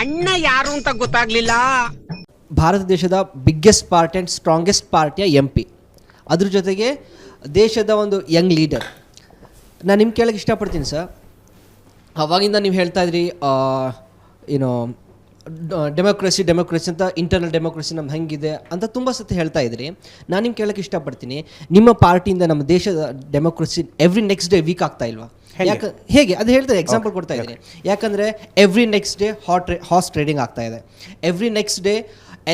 ಅಣ್ಣ ಯಾರು ಅಂತ ಗೊತ್ತಾಗ್ಲಿಲ್ಲ. ಭಾರತ ದೇಶದ ಬಿಗ್ಗೆಸ್ಟ್ ಪಾರ್ಟಿ ಆ್ಯಂಡ್ ಸ್ಟ್ರಾಂಗೆಸ್ಟ್ ಪಾರ್ಟಿಯ ಎಂ ಪಿ ಅದ್ರ ಜೊತೆಗೆ ದೇಶದ ಒಂದು ಯಂಗ್ ಲೀಡರ್ ನಾನು ನಿಮ್ಮ ಕೇಳಕ್ಕೆ ಇಷ್ಟಪಡ್ತೀನಿ ಸರ್ ಅವಾಗಿಂದ ನೀವು ಹೇಳ್ತಾ ಇದ್ರಿ ಏನೋ ಡೆಮೋಕ್ರಸಿ ಡೆಮೋಕ್ರಸಿ ಅಂತ ಇಂಟರ್ನಲ್ ಡೆಮೋಕ್ರಸಿ ನಮ್ದು ಹೆಂಗಿದೆ ಅಂತ ತುಂಬ ಸತಿ ಹೇಳ್ತಾ ಇದ್ರಿ. ನಾನು ನಿಮ್ಗೆ ಕೇಳಕ್ಕೆ ಇಷ್ಟಪಡ್ತೀನಿ. ನಿಮ್ಮ ಪಾರ್ಟಿಯಿಂದ ನಮ್ಮ ದೇಶದ democracy every next day week ಆಗ್ತಾ ಇಲ್ವಾ? ಯಾಕೆ ಹೇಗೆ? ಅದು ಹೇಳ್ತಾರೆ ಎಕ್ಸಾಂಪಲ್ ಕೊಡ್ತಾ ಇದ್ದೀನಿ. ಯಾಕಂದರೆ every next day hot horse trading ಆಗ್ತಾ ಇದೆ. Every next day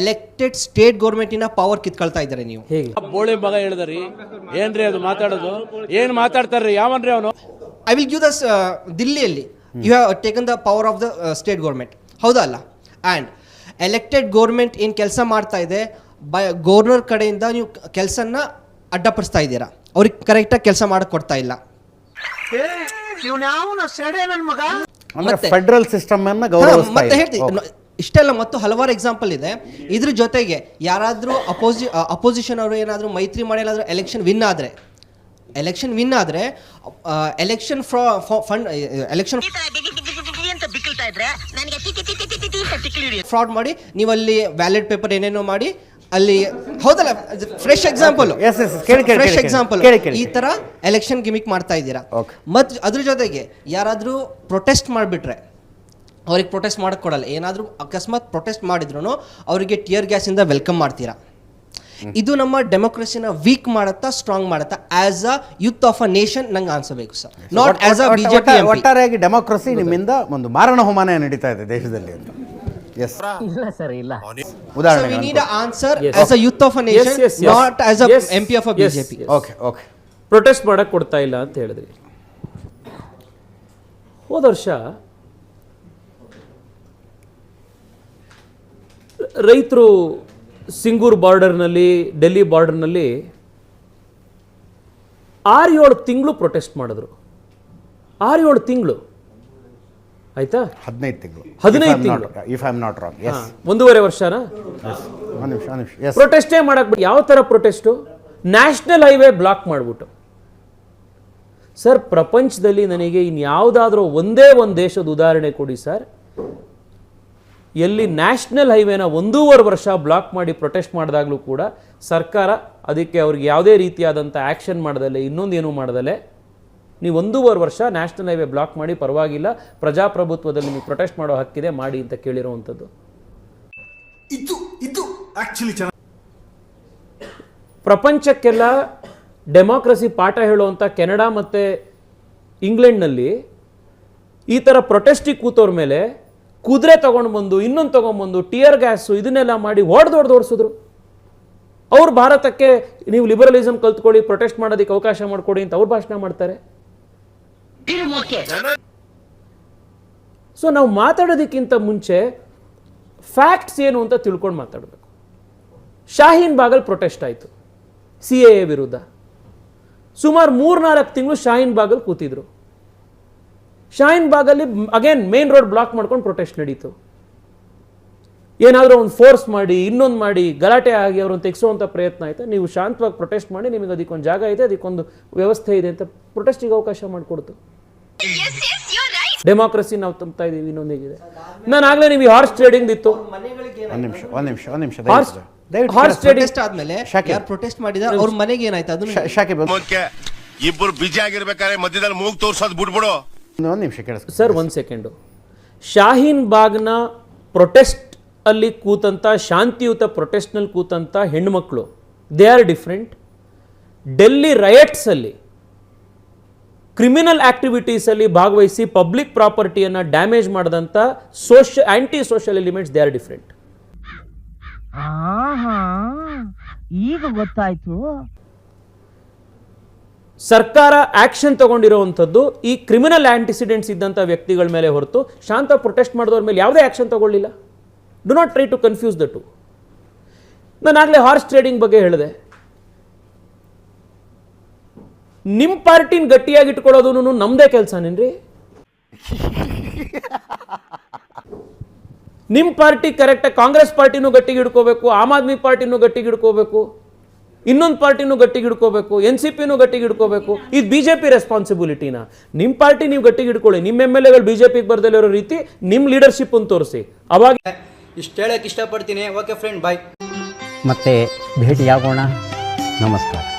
elected state ಗೌರ್ಮೆಂಟಿನ power ಕಿತ್ಕೊಳ್ತಾ ಇದ್ದಾರೆ ನೀವು. ಬೋಳೆ ಬೋಳಿ ಮಗ ಹೇಳಿದ್ರಿ ಏನ್ರಿ ಅದು ಮಾತಾಡೋದು? ಏನು ಮಾತಾಡ್ತಾರ್ರಿ ಯಾವನ್ರಿ ಅವನು? ಐ ವಿಲ್ ಗಿವ್ ದಸ್ ದಿಲ್ಲಿಯಲ್ಲಿ you have taken the power of the state government ಹೌದಾ ಅಲ್ಲ? ಆ್ಯಂಡ್ ಎಲೆಕ್ಟೆಡ್ ಗೌರ್ಮೆಂಟ್ ಏನು ಕೆಲಸ ಮಾಡ್ತಾ ಇದೆ ಬೈ ಗೌರ್ನರ್ ಕಡೆಯಿಂದ ನೀವು ಕೆಲಸನ ಅಡ್ಡಪಡಿಸ್ತಾ ಇದ್ದೀರಾ? ಅವ್ರಿಗೆ ಕರೆಕ್ಟಾಗಿ ಕೆಲಸ ಮಾಡಕ್ಕೆ ಕೊಡ್ತಾ ಇಲ್ಲ. ಮತ್ತೆ- ಫೆಡರಲ್ ಸಿಸ್ಟಮ್ ಮತ್ತೆ. ಹೇಳ್ತೀನಿ. ಇಷ್ಟೆಲ್ಲ ಮತ್ತು ಹಲವಾರು ಎಕ್ಸಾಂಪಲ್ ಇದೆ. ಇದ್ರ ಜೊತೆಗೆ ಯಾರಾದರೂ ಅಪೋಸಿ ಅಪೋಸಿಷನ್ ಅವರು ಏನಾದರೂ ಮೈತ್ರಿ ಮಾಡಿ ಏನಾದರೂ ಎಲೆಕ್ಷನ್ ವಿನ್ ಆದರೆ ಎಲೆಕ್ಷನ್ ವಿನ್ ಆದರೆ ಎಲೆಕ್ಷನ್ ಫ್ರಾ ಫಂಡ್ ಎಲೆಕ್ಷನ್ ಅಂತ ಇದ್ರೆ ನನಗೆ T T T T T T ಅಂತ ತಿಕ್ಲಿ ಫ್ರಾಡ್ ಮಾಡಿ ನೀವು ಅಲ್ಲಿ ವ್ಯಾಲಿಡ್ ಪೇಪರ್ ಏನೇನೋ ಮಾಡಿ ಅಲ್ಲಿ ಹೌದಲ್ಲ ಫ್ರೆಶ್ ಎಕ್ಸಾಂಪಲ್ ಎಸ್ ಎಸ್ ಕೇಳಿ, ಕೇಳಿ, ಫ್ರೆಶ್ ಎಕ್ಸಾಂಪಲ್. ಈ ತರ ಎಲೆಕ್ಷನ್ ಗಿಮಿಕ್ ಮಾಡ್ತಾ ಇದ್ದೀರಾ. ಮತ್ ಮತ್ತು ಅದ್ರ ಜೊತೆಗೆ ಯಾರಾದ್ರೂ ಪ್ರೊಟೆಸ್ಟ್ ಮಾಡಿಬಿಟ್ರೆ ಅವ್ರಿಗೆ ಪ್ರೊಟೆಸ್ಟ್ ಮಾಡಕ್ ಕೊಡಲ್ಲ. ಏನಾದರೂ ಅಕಸ್ಮಾತ್ ಪ್ರೊಟೆಸ್ಟ್ ಮಾಡಿದ್ರು ಅವರಿಗೆ ಟಿಯರ್ ಗ್ಯಾಸಿಂದ ವೆಲ್ಕಮ್ ಮಾಡ್ತೀರಾ. ಇದು ನಮ್ಮ ಡೆಮೋಕ್ರಸಿನ ವೀಕ್ ಮಾಡುತ್ತಾ ಸ್ಟ್ರಾಂಗ್ ಮಾಡುತ್ತಾ as a youth of a nation ನಂಗೆ ಅನ್ಸಬೇಕು sir. Not as a BJP ಒಟ್ಟ- ಒಟ್ಟಾರೆಯಾಗಿ ಡೆಮೋಕ್ರಸಿ ನಿಮ್ಮಿಂದ ಒಂದು ಮಾರಣ ಹೋಮಾನ ನಡೀತಾ ಇದೆ ದೇಶದಲ್ಲಿ ಅಂತ. ಎಸ್ ಇಲ್ಲ ಸರ್ ಇಲ್ಲ. ಉದಾಹರಣೆ we need answer. As a youth of a nation. Not as a Yes, M P of a BJP okay okay protest ಮಾಡಕ್ ಕೊಡ್ತಾ ಇಲ್ಲ ಅಂತ ಹೇಳಿದ್ರಿ. ಹೋದ ವರ್ಷ ರೈತರು ಸಿಂಗೂರ್ ಬಾರ್ಡರ್ನಲ್ಲಿ ಡೆಲ್ಲಿ ಬಾರ್ಡರ್ನಲ್ಲಿ ಆರು ಏಳು ತಿಂಗಳು ಪ್ರೊಟೆಸ್ಟ್ ಮಾಡಿದ್ರು. ಆರು ಏಳು ತಿಂಗಳು. ಆಯ್ತಾ? ಹದಿನೈದು ತಿಂಗಳು. ಹದಿನೈದು ತಿಂಗಳು. If I am not wrong is ಒಂದೂವರೆ ವರ್ಷನಾ? ಪ್ರೊಟೆಸ್ಟೇ ಮಾಡಕ್ ಯಾವ ಥರ ಪ್ರೊಟೆಸ್ಟು ನ್ಯಾಷನಲ್ ಹೈವೇ ಬ್ಲಾಕ್ ಮಾಡಿಬಿಟ್ಟು. ಸರ್ ಪ್ರಪಂಚದಲ್ಲಿ ನನಗೆ ಇನ್ಯಾವುದಾದ್ರೂ ಒಂದೇ ಒಂದು ದೇಶದ ಉದಾಹರಣೆ ಕೊಡಿ ಸರ್ ಎಲ್ಲಿ ನ್ಯಾಷನಲ್ ಹೈವೇನ ಒಂದೂವರೆ ವರ್ಷ ಬ್ಲಾಕ್ ಮಾಡಿ ಪ್ರೊಟೆಸ್ಟ್ ಮಾಡಿದಾಗಲೂ ಕೂಡ ಸರ್ಕಾರ ಅದಕ್ಕೆ ಅವ್ರಿಗೆ ಯಾವುದೇ ರೀತಿಯಾದಂಥ ಆ್ಯಕ್ಷನ್ ಮಾಡದಲ್ಲೇ ಇನ್ನೊಂದೇನು ಮಾಡ್ದಲೆ ನೀವು ಒಂದೂವರೆ ವರ್ಷ ನ್ಯಾಷನಲ್ ಹೈವೇ ಬ್ಲಾಕ್ ಮಾಡಿ ಪರವಾಗಿಲ್ಲ ಪ್ರಜಾಪ್ರಭುತ್ವದಲ್ಲಿ ನೀವು ಪ್ರೊಟೆಸ್ಟ್ ಮಾಡೋ ಹಕ್ಕಿದೆ ಮಾಡಿ ಅಂತ ಕೇಳಿರುವಂಥದ್ದು. ಪ್ರಪಂಚಕ್ಕೆಲ್ಲ ಡೆಮಾಕ್ರಸಿ ಪಾಠ ಹೇಳುವಂಥ ಕೆನಡಾ ಮತ್ತು ಇಂಗ್ಲೆಂಡ್ನಲ್ಲಿ ಈ ಥರ ಪ್ರೊಟೆಸ್ಟಿಗೆ ಕೂತೋರ ಮೇಲೆ ಕುದುರೆ ತಗೊಂಡು ಬಂದು, ಇನ್ನೊಂದು ತೊಗೊಂಡ್ಬಂದು ಟಿಯರ್ ಗ್ಯಾಸು ಇದನ್ನೆಲ್ಲ ಮಾಡಿ ಹೊಡೆದು ಓಡಿಸಿದ್ರು. ಅವ್ರು ಭಾರತಕ್ಕೆ ನೀವು ಲಿಬರಲಿಸಮ್ ಕಲ್ತ್ಕೊಳ್ಳಿ ಪ್ರೊಟೆಸ್ಟ್ ಮಾಡೋದಕ್ಕೆ ಅವಕಾಶ ಮಾಡಿಕೊಡಿ ಅಂತ ಅವ್ರು ಭಾಷಣ ಮಾಡ್ತಾರೆ. ಸೊ ನಾವು ಮಾತಾಡೋದಕ್ಕಿಂತ ಮುಂಚೆ ಫ್ಯಾಕ್ಟ್ಸ್ ಏನು ಅಂತ ತಿಳ್ಕೊಂಡು ಮಾತಾಡಬೇಕು. ಶಾಹೀನ್ ಬಾಗಲ್ ಪ್ರೊಟೆಸ್ಟ್ ಆಯಿತು ಸಿ ಎ ವಿರುದ್ಧ. ಸುಮಾರು ಮೂರ್ನಾಲ್ಕು ತಿಂಗಳು ಶಾಹೀನ್ ಬಾಗಲ್ ಕೂತಿದ್ರು. ಶಾಹೀನ್ ಬಾಗಲ್ಲಿ ಅಗೇನ್ ಮೇನ್ ರೋಡ್ ಬ್ಲಾಕ್ ಮಾಡ್ಕೊಂಡು ಪ್ರೊಟೆಸ್ಟ್ ನಡೀತು. ಏನಾದರೂ ಒಂದು ಫೋರ್ಸ್ ಮಾಡಿ ಇನ್ನೊಂದು ಮಾಡಿ ಗಲಾಟೆ ಆಗಿ ಅವ್ರನ್ನ ತೆಗೆಸುವಂಥ ಪ್ರಯತ್ನ ಆಯಿತು? ನೀವು ಶಾಂತವಾಗಿ ಪ್ರೊಟೆಸ್ಟ್ ಮಾಡಿ ನಿಮಗೆ ಅದಕ್ಕೊಂದು ಜಾಗ ಇದೆ ಅದಕ್ಕೊಂದು ವ್ಯವಸ್ಥೆ ಇದೆ ಅಂತ ಪ್ರೊಟೆಸ್ಟಿಗೆ ಅವಕಾಶ ಮಾಡಿಕೊಡ್ತು. ಡೆಮಾಕ್ರಸಿ ನಾವು ತುಂಬ್ತಾ ಇದೀವಿ ಇನ್ನೊಂದು ಹೇಗಿದೆ. ನಾನು ಆಗಲೇ ನೀವು ಹಾರ್ಸ್ ಟ್ರೇಡಿಂಗ್ ಇತ್ತು. ಒಂದು ನಿಮಿಷ ಒಂದು ನಿಮಿಷ ಒಂದು ನಿಮಿಷ ಹಾರ್ಸ್ ಹಾರ್ಸ್ ಟ್ರೇಡಿಂಗ್ ಆದ್ಮೇಲೆ. ಯಾರು ಪ್ರೊಟೆಸ್ಟ್ ಅವ್ರ ಮನೆಗೆ ಏನಾಯ್ತು? ಅದನ್ನ ಶಾಕಿಬ್ ಇಬ್ಬರು ಬಿಜಿ ಆಗಿರ್ಬೇಕಾದ್ರೆ ಮಧ್ಯದಲ್ಲಿ ಮೂಗ್ ತೋರ್ಸೋದು ಬಿಟ್ಬಿಡು. ಒಂದು ನಿಮಿಷ ಕೇಳಿಸ್ ಸರ್ ಒಂದು ಸೆಕೆಂಡು ಶಾಹೀನ್ ಬಾಗ್ನ ಪ್ರೊಟೆಸ್ಟ್ ಅಲ್ಲಿ ಕೂತಂಥ ಶಾಂತಿಯುತ ಪ್ರೊಟೆಸ್ಟ್ನಲ್ಲಿ ಕೂತಂಥ ಹೆಣ್ಮಕ್ಳು ದೇ ಆರ್ ಡಿಫ್ರೆಂಟ್ ಡೆಲ್ಲಿ ರಯಟ್ಸಲ್ಲಿ ಕ್ರಿಮಿನಲ್ ಆಕ್ಟಿವಿಟೀಸಲ್ಲಿ ಭಾಗವಹಿಸಿ ಪಬ್ಲಿಕ್ ಪ್ರಾಪರ್ಟಿಯನ್ನು ಡ್ಯಾಮೇಜ್ ಮಾಡಿದಂಥ social anti social elements they are different ಈಗ ಗೊತ್ತಾಯ್ತು. ಸರ್ಕಾರ ಆಕ್ಷನ್ ತಗೊಂಡಿರುವಂಥದ್ದು, ಈ ಕ್ರಿಮಿನಲ್ ಆಂಟಿಸಿಡೆಂಟ್ಸ್ ಇದ್ದಂಥ ವ್ಯಕ್ತಿಗಳ ಮೇಲೆ ಹೊರತು ಶಾಂತ ಪ್ರೊಟೆಸ್ಟ್ ಮಾಡಿದವ್ರ ಮೇಲೆ ಯಾವುದೇ ಆಕ್ಷನ್ ತಗೊಳ್ಳಿಲ್ಲ. Do not try to confuse the to ನಾನು ಆಗಲೇ ಹಾರ್ಸ್ ಟ್ರೇಡಿಂಗ್ ಬಗ್ಗೆ ಹೇಳಿದೆ. ನಿಮ್ಮ ಪಾರ್ಟಿನ ಗಟ್ಟಿಯಾಗಿ ಇಟ್ಕೊಳ್ಳೋದು ನಮ್ಮದೇ ಕೆಲಸನೇನ್ರಿ? ನಿಮ್ಮ ಪಾರ್ಟಿ ಕರೆಕ್ಟಾಗಿ ಕಾಂಗ್ರೆಸ್ ಪಾರ್ಟಿನೂ ಗಟ್ಟಿಗೆ ಇಟ್ಕೋಬೇಕು ಆಮ್ ಆದ್ಮಿ ಪಾರ್ಟಿನೂ ಗಟ್ಟಿಗೆ ಹಿಡ್ಕೋಬೇಕು ಇನ್ನೊಂದು ಪಾರ್ಟಿನೂ ಗಟ್ಟಿಗೆ ಹಿಡ್ಕೋಬೇಕು ಎನ್ ಸಿ ಪಿನೂ ಗಟ್ಟಿಗೆ ಹಿಡ್ಕೋಬೇಕು. ಇದು ಬಿ ಜೆ ಪಿ ರೆಸ್ಪಾನ್ಸಿಬಿಲಿಟಿನ ನಿಮ್ಮ ಪಾರ್ಟಿ ನೀವು ಗಟ್ಟಿಗೆ ಹಿಡ್ಕೊಳ್ಳಿ ನಿಮ್ಮ ಎಂ ಎಲ್ ಎಗಳು ಬಿ ಜೆ ಪಿಗೆ ಬರ್ದಲ್ಲಿರೋ ರೀತಿ ನಿಮ್ಮ ಲೀಡರ್ಶಿಪ್ ಅಂತ ತೋರಿಸಿ. ಅವಾಗ ಇಷ್ಟು ಹೇಳಕ್ಕೆ ಇಷ್ಟಪಡ್ತೀನಿ. ಓಕೆ ಫ್ರೆಂಡ್ ಬಾಯ್ ಮತ್ತೆ ಭೇಟಿಯಾಗೋಣ. ನಮಸ್ಕಾರ.